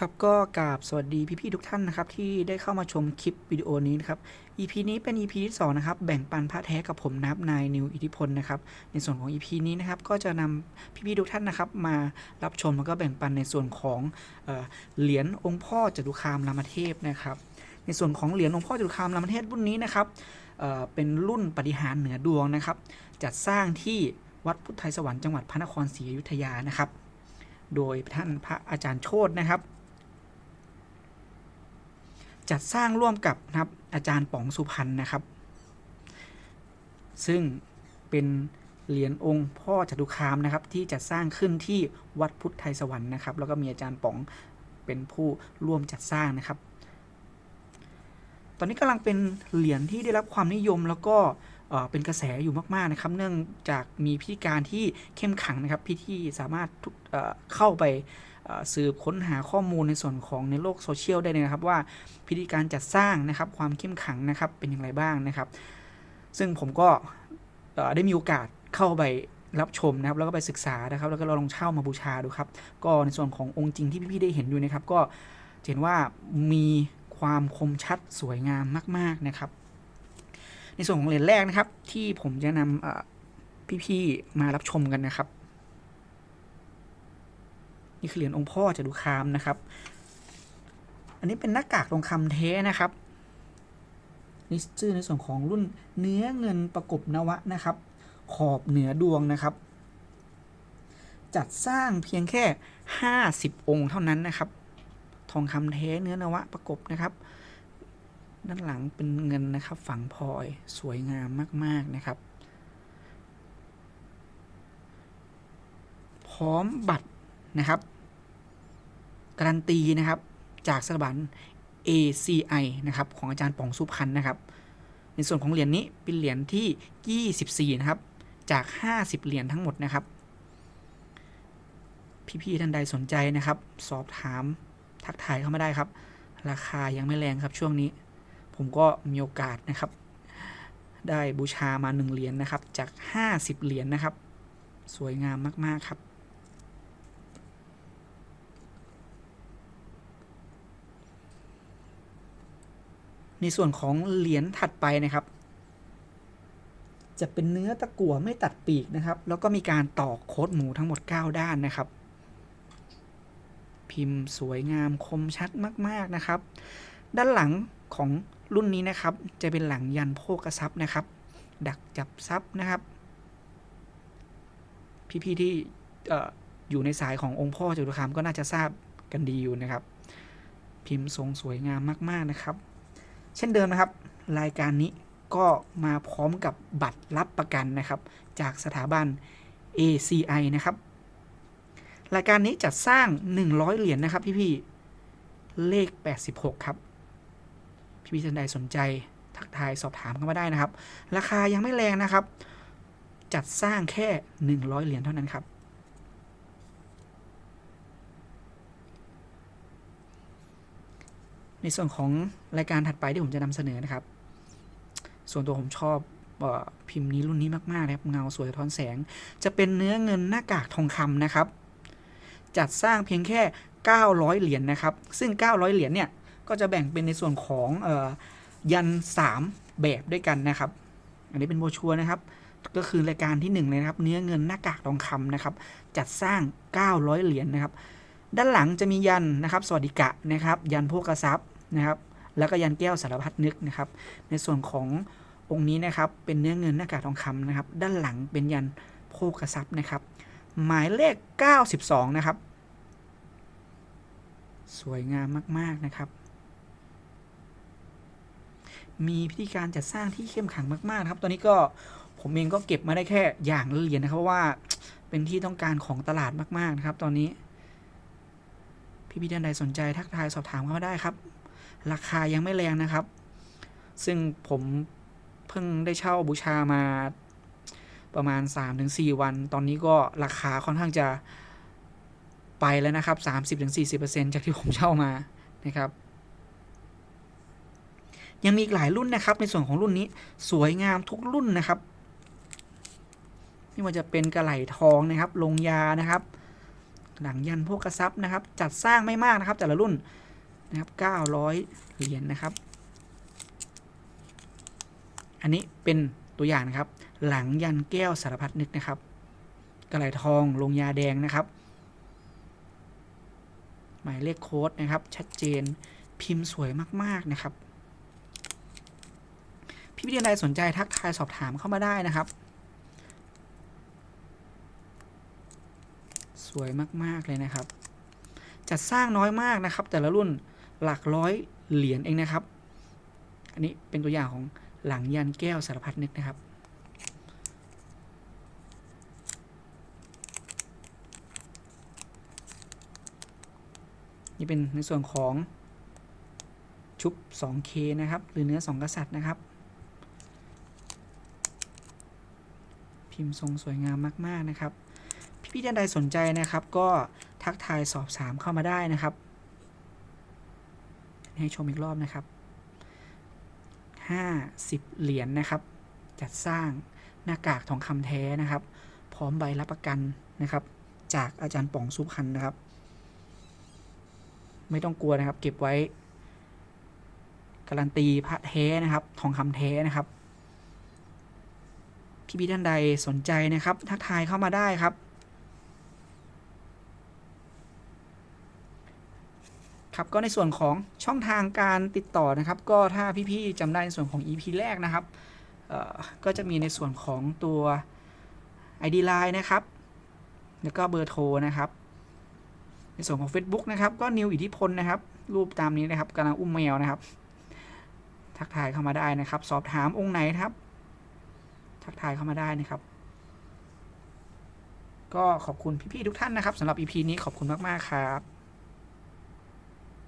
ครับก็กราบสวัสดีพี่ๆทุกท่านนะครับที่ได้เข้ามาชมคลิปวิดีโอนี้นะครับ EP นี้เป็น EP ที่2นะครับแบ่งปันพระแท้กับผมนับนายนิวอิทธิพลนะครับในส่วนของ EP นี้นะครับก็จะนำพี่ๆทุกท่านนะครับมารับชมแล้วก็แบ่งปันในส่วนของเออเหรียญองค์พ่อจตุคามรามเทพนะครับในส่วนของเหรียญองค์พ่อจตุคามรามเทพรุ่นนี้นะครับเเป็นรุ่นปฏิหารเหนือดวงนะครับ จัดสร้างที่วัดพุทธไทยสวรรค์จังหวัดพระนครศรีอยุธยานะครับ โดยท่านพระอาจารย์โชตนะครับ จัดสร้างร่วมกับนะครับอาจารย์ป๋องสุพรรณนะครับ ซึ่งเป็นเหรียญองค์พ่อจตุคามนะครับที่จัดสร้างขึ้นที่วัดพุทธไทยสวรรค์นะครับแล้วก็มีอาจารย์ป๋องเป็นผู้ร่วมจัดสร้างนะครับ ตอนนี้กำลังเป็นเหรียญที่ได้รับความนิยมแล้วก็เเป็นกระแสอยู่มากๆนะครับ เนื่องจากมีพิธีการที่เข้มขังนะครับพิธีสามารถเเข้าไป สืบค้นหาข้อมูลในส่วนของในโลกโซเชียลได้เลยนะครับ ว่าพิธีการจัดสร้างนะครับความเข้มขังนะครับเป็นอย่างไรบ้างนะครับ ซึ่งผมก็ได้มีโอกาสเข้าไปรับชมนะครับแล้วก็ไปศึกษานะครับ แล้วก็ลองเช่ามาบูชาดูครับ ก็ในส่วนขององค์จริงที่พี่ๆได้เห็นอยู่นะครับ ก็เห็นว่ามีความคมชัดสวยงามมาก ๆนะครับ ในส่วนของเหรียญแรกนะครับ ที่ผมจะนำพี่ๆมารับชมกันนะครับ นี่คือเหรียญองค์พ่อจตุคามนะครับ อันนี้เป็นหน้ากากทองคำแท้นะครับนี่ชื่อในส่วนของรุ่นเนื้อเงินประกบนวะนะครับ ขอบเหนือดวงนะครับ จัดสร้างเพียงแค่ 50 องค์เท่านั้นนะครับ ทองคำแท้เนื้อนวะประกบนะครับ ด้านหลังเป็นเงินนะครับ ฝังพลอยสวยงามมาก ๆนะครับ พร้อมบัตรนะครับ การันตีนะครับจากสถาบัน ACI นะครับของอาจารย์ป๋องสุพรรณนะครับ ในส่วนของเหรียญนี้เป็นเหรียญที่ 24 นะครับ จาก 50 เหรียญทั้งหมดนะครับ พี่ๆท่านใดสนใจนะครับ สอบถามทักทายเข้ามาได้ครับ ราคายังไม่แรงครับช่วงนี้ ผมก็มีโอกาสนะครับ ได้บูชามา 1 เหรียญนะครับจาก 50 เหรียญนะครับ สวยงามมากๆครับ ในส่วนของเหรียญถัดไปนะครับ จะเป็นเนื้อตะกั่วไม่ตัดปีกนะครับ แล้วก็มีการตอกโคดหมูทั้งหมด 9 ด้านนะครับ พิมพ์สวยงามคมชัดมากๆนะครับ ด้านหลังของรุ่นนี้นะครับ จะเป็นหลังยันโภกทรัพย์นะครับ ดักจับทรัพย์นะครับ พี่ๆที่อ่ออยู่ในสายขององค์พ่อจตุคามก็น่าจะทราบกันดีอยู่นะครับ พิมพ์ทรงสวยงามมากๆนะครับ เช่นเดิมนะครับ รายการนี้ก็มาพร้อมกับบัตรรับประกันนะครับ จากสถาบัน ACI นะครับ รายการนี้จัดสร้าง 100 เหรียญนะครับพี่ๆเลข 86 ครับ พี่ๆท่านใดสนใจทักทายสอบถามเข้ามาได้นะครับ ราคายังไม่แรงนะครับ จัดสร้างแค่ 100 เหรียญเท่านั้นครับ ในส่วนของรายการถัดไปที่ผมจะนำเสนอนะครับ ส่วนตัวผมชอบอพิมพ์นี้รุ่นนี้มากๆนะครับเงาสวยสะท้อนแสง จะเป็นเนื้อเงินหน้ากากทองคำนะครับ จัดสร้างเพียงแค่ 900 เหรียญนะครับ ซึ่ง 900 เหรียญเนี่ยก็จะแบ่งเป็นในส่วนของออยัน 3 แบบด้วยกันนะครับ อันนี้เป็นโบชัวนะครับ ก็คือรายการที่ 1 เลยนะครับ เนื้อเงินหน้ากากทองคำนะครับ จัดสร้าง 900 เหรียญนะครับ ด้านหลังจะมียันนะครับ สวัสดิกะนะครับ ยันโภกทรัพย์ นะครับ แล้วก็ยันแก้วสารพัดนึกนะครับ ในส่วนขององค์นี้นะครับ เป็นเนื้อเงินหน้ากากทองคำนะครับ ด้านหลังเป็นยันโภกทรัพย์นะครับ หมายเลข 92 นะครับ สวยงามมาก ๆ นะครับ มีพิธีการจัดสร้างที่เข้มขังมากๆนะครับ ตอนนี้ก็ผมเองก็เก็บมาได้แค่อย่างละเหรียญนะครับว่าเป็นที่ต้องการของตลาดมาก ๆ นะครับ ตอนนี้ พี่พี่ท่านใดสนใจทักทายสอบถามเข้ามาได้ครับ ราคายังไม่แรงนะครับ ซึ่งผมเพิ่งได้เช่าบูชามาประมาณ 3-4 วัน ตอนนี้ก็ราคาค่อนข้างจะไปแล้วนะครับ 30-40%จากที่ผมเช่ามานะครับ ยังมีอีกหลายรุ่นนะครับ ในส่วนของรุ่นนี้สวยงามทุกรุ่นนะครับไม่ว่าจะเป็นกระไหลทองนะครับ ลงยานะครับ หลังยันพวกกระซับนะครับ จัดสร้างไม่มากนะครับ แต่ละรุ่น นะครับ900เหรียญนะครับ อันนี้เป็นตัวอย่างนะครับ หลังยันแก้วสารพัดนึกนะครับ กระไหลทองลงยาแดงนะครับ หมายเลขโค้ดนะครับ ชัดเจนพิมพ์สวยมาก ๆนะครับ พี่วิทยาลัยสนใจทักทายสอบถามเข้ามาได้นะครับ สวยมาก ๆ เลยนะครับ จัดสร้างน้อยมากนะครับ แต่ละรุ่น หลักร้อยเหรียญเองนะครับ อันนี้เป็นตัวอย่างของหลังยันแก้วสารพัดนึกนะครับ นี่เป็นในส่วนของชุบ 2K นะครับ หรือเนื้อ 2 กษัตริย์นะครับ พิมพ์ทรงสวยงามมาก ๆ นะครับ พี่ๆท่านใดสนใจนะครับ ก็ทักทายสอบถามเข้ามาได้นะครับ ให้ชมอีกรอบนะครับ 50 เหรียญนะครับ จัดสร้างหน้ากากทองคำแท้นะครับ พร้อมใบรับประกันนะครับ จากอาจารย์ป๋องสุพรรณนะครับ ไม่ต้องกลัวนะครับ เก็บไว้ การันตีพระแท้นะครับ ทองคำแท้นะครับพี่พี่ท่านใดสนใจนะครับ ทักทายเข้ามาได้ครับ ครับก็ในส่วนของช่องทางการติดต่อนะครับ ก็ถ้าพี่ๆจำได้ในส่วนของ EP แรกนะครับก็จะมีในส่วนของตัว ID Line นะครับ แล้วก็เบอร์โทรนะครับ ในส่วนของ Facebook นะครับ ก็นิวอิทธิพลนะครับ รูปตามนี้นะครับกำลังอุ้มแมวนะครับ ทักทายเข้ามาได้นะครับ สอบถามองค์ไหนครับ ทักทายเข้ามาได้นะครับ ก็ขอบคุณพี่ๆทุกท่านนะครับสำหรับ EP นี้ขอบคุณมากๆครับ